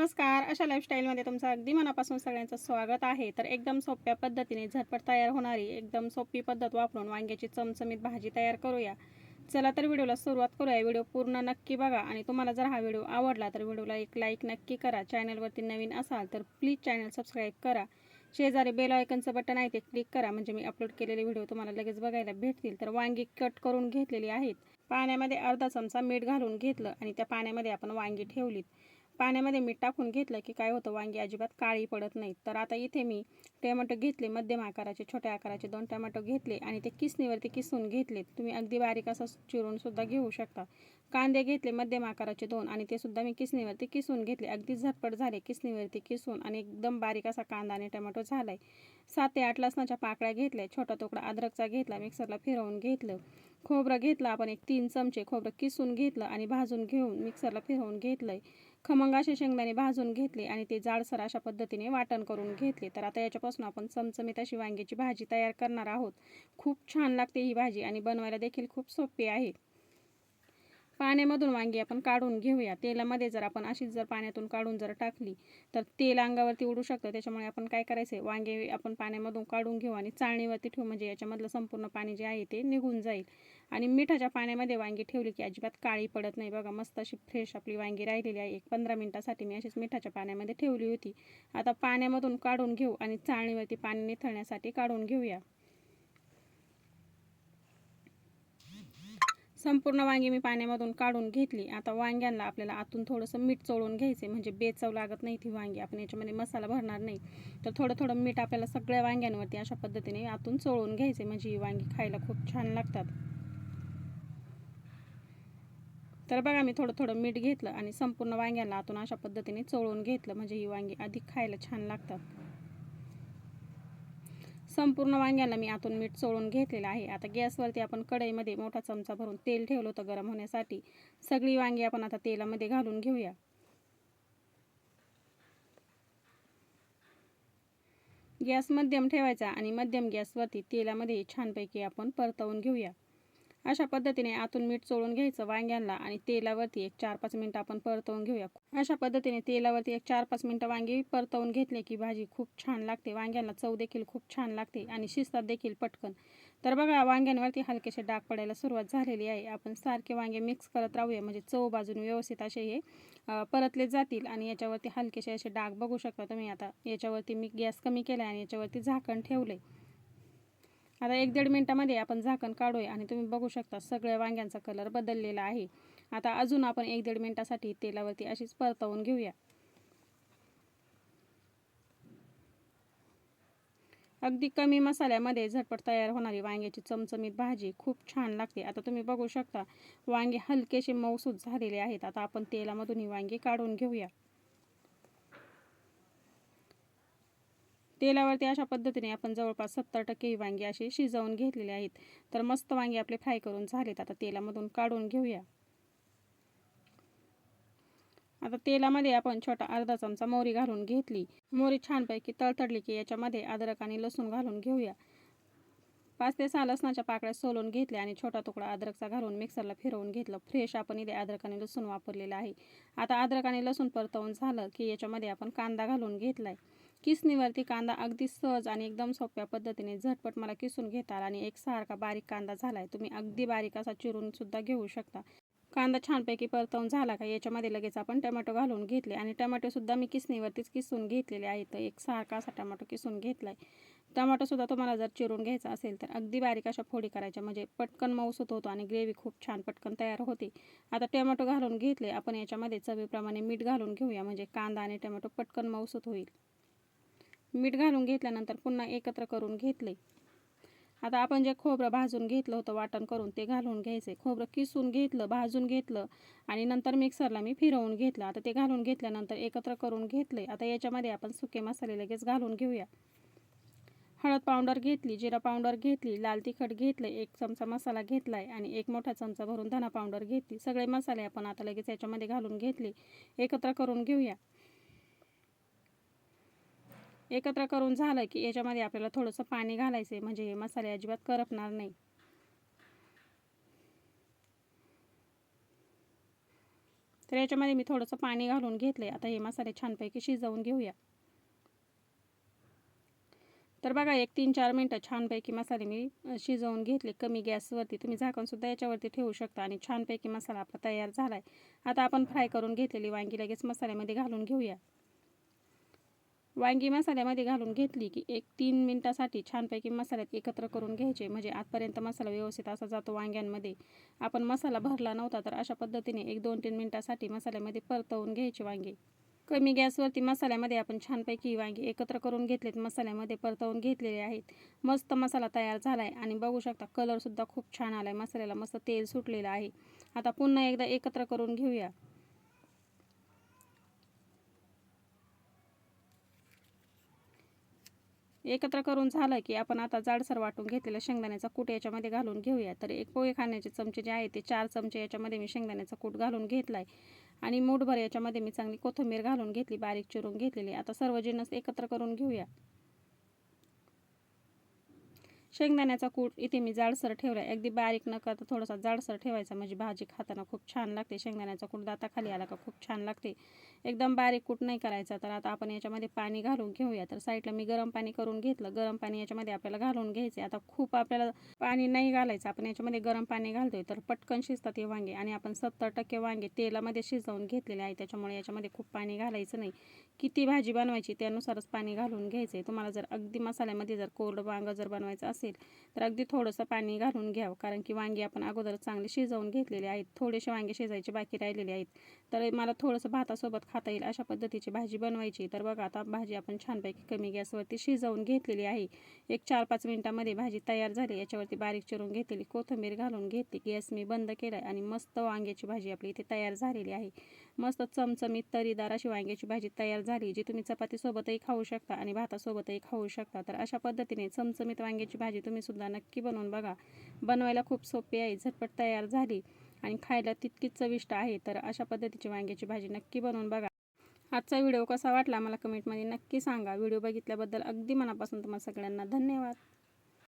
नमस्कार. अशा लाईफस्टाईलमध्ये तुमचं अगदी मनापासून सगळ्यांचं स्वागत आहे. तर एकदम सोप्या पद्धतीने झटपट तयार होणारी एकदम सोपी पद्धत वापरून वांग्याची चमचमीत भाजी तयार करूया. चला तर व्हिडिओला सुरुवात करूया. व्हिडिओ पूर्ण नक्की बघा आणि तुम्हाला जर हा व्हिडिओ आवडला तर व्हिडिओला एक लाईक नक्की करा. चॅनलवरती नवीन असाल तर प्लीज चॅनल सबस्क्राईब करा. शेजारी बेल आयकनचं बटन आहे ते क्लिक करा. म्हणजे मी अपलोड केलेले व्हिडिओ तुम्हाला लगेच बघायला भेटतील. तर वांगी कट करून घेतलेली आहेत. पाण्यामध्ये अर्धा चमचा मीठ घालून घेतलं आणि त्या पाण्यामध्ये आपण वांगी ठेवलीत. पाण्यामध्ये मीठ टाकून घेतलं की काय होतं वांगी अजिबात काळी पडत नाही तर आता इथे मी टमॅटो घेतले मध्यम आकाराचे छोट्या आकाराचे दोन टमॅटो घेतले आणि ते किसणीवरती किसून घेतले तुम्ही अगदी बारीक असं चिरूनसुद्धा घेऊ शकता. कांदे घेतले मध्यम आकाराचे दोन आणि ते सुद्धा मी किसणीवरती किसून घेतले. अगदी झटपट झाले किसणीवरती किसून आणि एकदम बारीक असा कांदा आणि टमॅटो झाला आहे सात ते आठ लसणाच्या पाकळ्या घेतल्या छोटा तुकडा अद्रकचा घेतला मिक्सरला फिरवून घेतलं. खोबरं घेतलं आपण एक तीन चमचे खोबरं किसून घेतलं आणि भाजून घेऊन मिक्सरला फिरवून घेतलं खमंग असे शेंगदाणे भाजून घेतले आणि ते जाडसर अशा पद्धतीने वाटण करून घेतले. तर आता याच्यापासून आपण चमचमीत अशी वांग्याची भाजी तयार करणार आहोत. खूप छान लागते ही भाजी आणि बनवायला देखील खूप सोपी आहे. पाण्यामधून वांगी आपण काढून घेऊया. तेलामध्ये जर आपण अशीच जर पाण्यातून काढून जर टाकली तर तेल अंगावरती उडू शकतं. त्याच्यामुळे आपण काय करायचं आहे वांगे आपण पाण्यामधून काढून घेऊ आणि चाळणीवरती ठेवू. म्हणजे याच्यामधलं संपूर्ण पाणी जे आहे ते निघून जाईल. आणि मिठाच्या पाण्यामध्ये वांगी ठेवली की अजिबात काळी पडत नाही. बघा मस्त अशी फ्रेश आपली वांगी राहिलेली आहे. एक पंधरा मिनटासाठी मी अशीच मिठाच्या पाण्यामध्ये ठेवली होती. आता पाण्यामधून काढून घेऊ आणि चाळणीवरती पाणी निथळण्यासाठी काढून घेऊया. संपूर्ण वांगी मी पाण्यामधून काढून घेतली. आता वांग्यांना आपल्याला आतून थोडंसं मीठ चोळून घ्यायचे म्हणजे बेचव लागत नाही ती वांगी. आपण याच्यामध्ये मसाला भरणार नाही. तर थोडं थोडं मीठ आपल्याला सगळ्या वांग्यांवरती अशा पद्धतीने आतून चोळून घ्यायचे म्हणजे ही वांगी खायला खूप छान लागतात. तर बघा मी थोडं थोडं मीठ घेतलं आणि संपूर्ण वांग्यांना आतून अशा पद्धतीने चोळून घेतलं. म्हणजे ही वांगी अधिक खायला छान लागतात. संपूर्ण वांग्याला मी आतून मीठ चोळून घेतलेलं आहे. आता गॅसवरती आपण कढईमध्ये मोठा चमचा भरून तेल ठेवलं होतं गरम होण्यासाठी. सगळी वांगी आपण आता तेलामध्ये घालून घेऊया. गॅस मध्यम ठेवायचा आणि मध्यम गॅसवरती तेलामध्ये छानपैकी आपण परतवून घेऊया. अशा पद्धतीने आतून मीठ चोळून घ्यायचं वांग्यांना आणि तेलावरती एक चार पाच मिनटं आपण परतवून घेऊया. अशा पद्धतीने तेलावरती एक चार पाच मिनटं वांगी परतवून घेतले की भाजी खूप छान लागते. वांग्यांना चव देखील खूप छान लागते आणि शिजतात देखील पटकन. तर बघा वांग्यांवरती हलकेसे डाग पडायला सुरुवात झालेली आहे. आपण सारखे वांगे मिक्स करत राहूया. म्हणजे चव बाजून व्यवस्थित असे हे परतले जातील आणि याच्यावरती हलकेसे असे डाग बघू शकता तुम्ही. आता याच्यावरती मी गॅस कमी केला आणि याच्यावरती झाकण ठेवलं आता एक दीड मिनटामध्ये आपण झाकण काढूया आणि तुम्ही बघू शकता सगळ्या वांग्यांचा कलर बदललेला आहे. आता अजून आपण एक दीड मिनटासाठी तेलावरती अशीच परतवून घेऊया. अगदी कमी मसाल्यामध्ये झटपट तयार होणारी वांग्याची चमचमीत भाजी खूप छान लागते. आता तुम्ही बघू शकता वांगे हलकेसे मऊसूद झालेले आहेत. आता आपण तेलामधून ही वांगी काढून घेऊया. तेलावरती अशा पद्धतीने आपण जवळपास सत्तर टक्के ही वांगी अशी शिजवून घेतलेली आहेत. तर मस्त वांगी आपले फ्राय करून झालेत. आता तेलामधून काढून घेऊया. आता तेलामध्ये आपण छोटा अर्धा चमचा मोहरी घालून घेतली. मोहरी छानपैकी तळतडली की याच्यामध्ये अद्रक आणि लसूण घालून घेऊया. पाच ते सहा लसणाच्या पाकळ्या सोलून घेतल्या आणि छोटा तुकडा अद्रकचा घालून मिक्सरला फिरवून घेतलं. फ्रेश आपण इथे अद्रक आणि लसूण वापरलेलं आहे. आता अद्रक आणि लसूण परतवून झालं की याच्यामध्ये आपण कांदा घालून घेतलाय. किसणीवरती कांदा अगदी सहज आणि एकदम सोप्या पद्धतीने झटपट मला किसून घेताल आणि एक सारखा बारीक कांदा झाला आहे तुम्ही अगदी बारीक असा चिरूनसुद्धा घेऊ शकता. कांदा छानपैकी परतवून झाला का? याच्यामध्ये लगेच आपण टमॅटो घालून घेतले आणि टमॅटोसुद्धा मी किसणीवरतीच किसून घेतलेले आहेत एक सारखा असा टमॅटो किसून घेतला आहे टमाटोसुद्धा तुम्हाला जर चिरून घ्यायचा असेल तर अगदी बारीक अशा फोडी करायच्या म्हणजे पटकन मऊसूत होतो आणि ग्रेव्ही खूप छान पटकन तयार होते. आता टमॅटो घालून घेतले आपण याच्यामध्ये चवीप्रमाणे मीठ घालून घेऊया म्हणजे कांदा आणि टमॅटो पटकन मऊसूत होईल. मीठ घालून घेतल्यानंतर पुन्हा एकत्र करून घेतले. आता आपण जे खोबरं भाजून घेतलं होतं वाटण करून ते घालून घ्यायचे. खोबरं किसून घेतलं भाजून घेतलं आणि नंतर मिक्सरला मी फिरवून घेतलं. आता ते घालून घेतल्यानंतर एकत्र करून घेतले. आता याच्यामध्ये आपण सुके मसाले लगेच घालून घेऊया. हळद पावडर घेतली जिरा पावडर घेतली लाल तिखट घेतलं एक चमचा मसाला घेतलाय आणि एक मोठा चमचा भरून धना पावडर घेतली. सगळे मसाले आपण आता लगेच याच्यामध्ये घालून घेतले. एकत्र करून घेऊया. एकत्र करून झालं की याच्यामध्ये आपल्याला थोडंसं पाणी घालायचं आहे म्हणजे हे मसाले अजिबात करपणार नाही. तर याच्यामध्ये मी थोडंसं पाणी घालून घेतलं आहे आता हे मसाले छानपैकी शिजवून घेऊया. तर बघा एक तीन चार मिनटं छानपैकी मसाले मी शिजवून घेतले. कमी गॅसवरती तुम्ही झाकणसुद्धा याच्यावरती ठेवू शकता आणि छानपैकी मसाला आपला तयार झाला आहे आता आपण फ्राय करून घेतलेली वांगी लगेच मसाल्यामध्ये घालून घेऊया. वांगी मसाल्यामध्ये घालून घेतली की एक तीन मिनटासाठी छानपैकी मसाल्यात एकत्र करून घ्यायचे. म्हणजे आतपर्यंत मसाला व्यवस्थित असा जातो वांग्यांमध्ये. आपण मसाला भरला नव्हता तर अशा पद्धतीने एक दोन तीन मिनटासाठी मसाल्यामध्ये परतवून घ्यायचे वांगे. कमी गॅसवरती मसाल्यामध्ये आपण छानपैकी वांगी एकत्र करून घेतलेत. मसाल्यामध्ये परतवून घेतलेले आहेत. मस्त मसाला तयार झाला आहे आणि बघू शकता कलरसुद्धा खूप छान आला आहे मसाल्याला मस्त तेल सुटलेलं आहे. आता पुन्हा एकदा एकत्र करून घेऊया. एकत्र करून झालं की आपण आता जाडसर वाटून घेतलेला शेंगदाण्याचा कूट याच्यामध्ये घालून घेऊया. तर एक पोहे खाण्याचे चमचे जे आहे ते चार चमचे याच्यामध्ये मी शेंगदाण्याचा कूट घालून घेतला आहे आणि मूठभर याच्यामध्ये मी चांगली कोथिंबीर घालून घेतली बारीक चिरून घेतलेली. आता सर्व जिन्नस एकत्र करून घेऊया. शेंगदाण्याचा कूट इथे मी जाडसर ठेवला आहे अगदी बारीक न करता थोडासा जाडसर ठेवायचा. म्हणजे भाजी खाताना खूप छान लागते. शेंगदाण्याचा कूट दाताखाली आला का खूप छान लागते. एकदम बारीक कूट नाही करायचा. तर आता आपण याच्यामध्ये पाणी घालून घेऊया. तर साईडला मी गरम पाणी करून घेतलं. गरम पाणी याच्यामध्ये आपल्याला घालून घ्यायचे आता खूप आपल्याला पाणी नाही घालायचं. आपण याच्यामध्ये गरम पाणी घालतोय. तर पटकन शिजतात हे वांगे. आणि आपण सत्तर टक्के वांगे तेलामध्ये शिजवून घेतलेले आहे त्याच्यामुळे याच्यामध्ये खूप पाणी घालायचं नाही. किती भाजी बनवायची त्यानुसारच पाणी घालून घ्यायचं तुम्हाला जर अगदी मसाल्यामध्ये जर कोरडं वांगं जर बनवायचं असेल तर अगदी थोडंसं पाणी घालून घ्यावं. कारण की वांगी आपण अगोदर चांगले शिजवून घेतलेले आहेत. थोडेसे वांगे शिजायचे बाकी राहिलेले आहेत. तर मला थोडंसं भातासोबत खाता येईल अशा पद्धतीची भाजी बनवायची. तर बघा आता भाजी आपण छानपैकी कमी गॅसवरती शिजवून घेतलेली आहे. एक चार पाच मिनटामध्ये भाजी तयार झाली. याच्यावरती बारीक चिरून घेतलेली कोथिंबीर घालून घेतली. गॅस मी बंद केला आहे आणि मस्त वांग्याची भाजी आपली इथे तयार झालेली आहे. मस्त चमचमीत तरीदार अशी वांग्याची भाजी तयार झाली जी तुम्ही चपातीसोबतही खाऊ शकता आणि भातासोबतही खाऊ शकता. तर अशा पद्धतीने चमचमीत वांग्याची भाजी तुम्ही सुद्धा नक्की बनवून बघा. बनवायला खूप सोपी आहे झटपट तयार झाली आणि खायला तितकीच चविष्ट आहे तर अशा पद्धतीची वांग्याची भाजी नक्की बनवून बघा. आजचा व्हिडिओ कसा वाटला मला कमेंटमध्ये नक्की सांगा. व्हिडिओ बघितल्याबद्दल अगदी मनापासून तुम्हाला सगळ्यांना धन्यवाद.